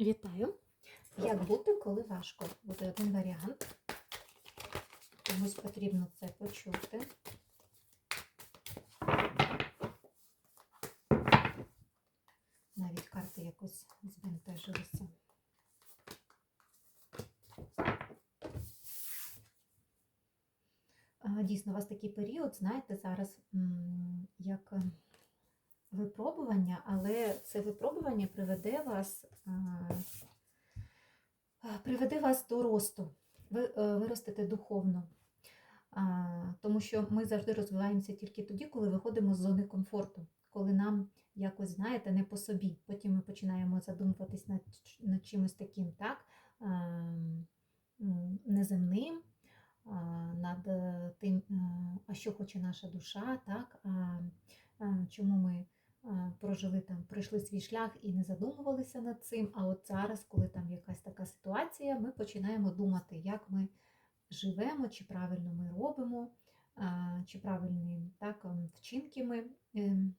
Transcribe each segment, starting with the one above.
Вітаю! Як бути, коли важко? Буде один варіант. Комусь потрібно це почути. Навіть карти якось збентежилися. Дійсно, у вас такий період, знаєте, зараз як випробування, але це випробування приведе вас, а, а, приведе вас до росту. Ви е, виростете духовно. Тому що ми завжди розвиваємося тільки тоді, коли виходимо з зони комфорту, коли нам якось, знаєте, не по собі. Потім ми починаємо задумуватись над, над чимось таким, так, неземним, над е, тим, е, а що хоче наша душа, так, а, чому ми прожили там, пройшли свій шлях і не задумувалися над цим. А от зараз, коли там якась така ситуація, ми починаємо думати, як ми живемо, чи правильно ми робимо, чи правильні так, ем, вчинки ми ем,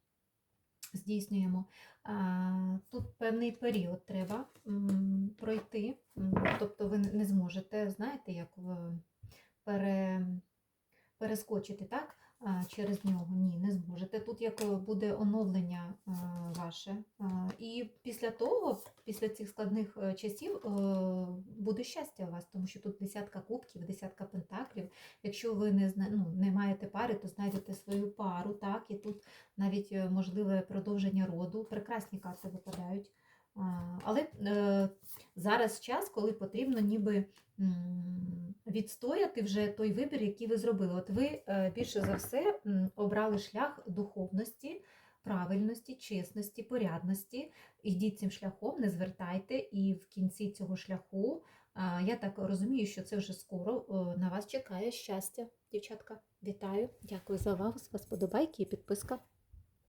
здійснюємо. Тут певний період треба пройти, тобто ви не зможете, знаєте, як пере, перескочити так, через нього. Ні, не зможете. Тут як е, буде оновлення ваше. І після того, після цих складних е, часів, е, буде щастя у вас, тому що тут десятка кубків, десятка пентаклів. Якщо ви не ну, не маєте пари, то знайдете свою пару, так, і тут навіть е, можливе продовження роду. Прекрасні карти випадають. Але е, зараз час, коли потрібно ніби відстояти вже той вибір, який ви зробили. От ви е, більше за все обрали шлях духовності, правильності, чесності, порядності. Йдіть цим шляхом, не звертайте, і в кінці цього шляху я так розумію, що це вже скоро е, на вас чекає щастя, дівчатка. Вітаю, дякую за увагу. Вас подобайки і підписка.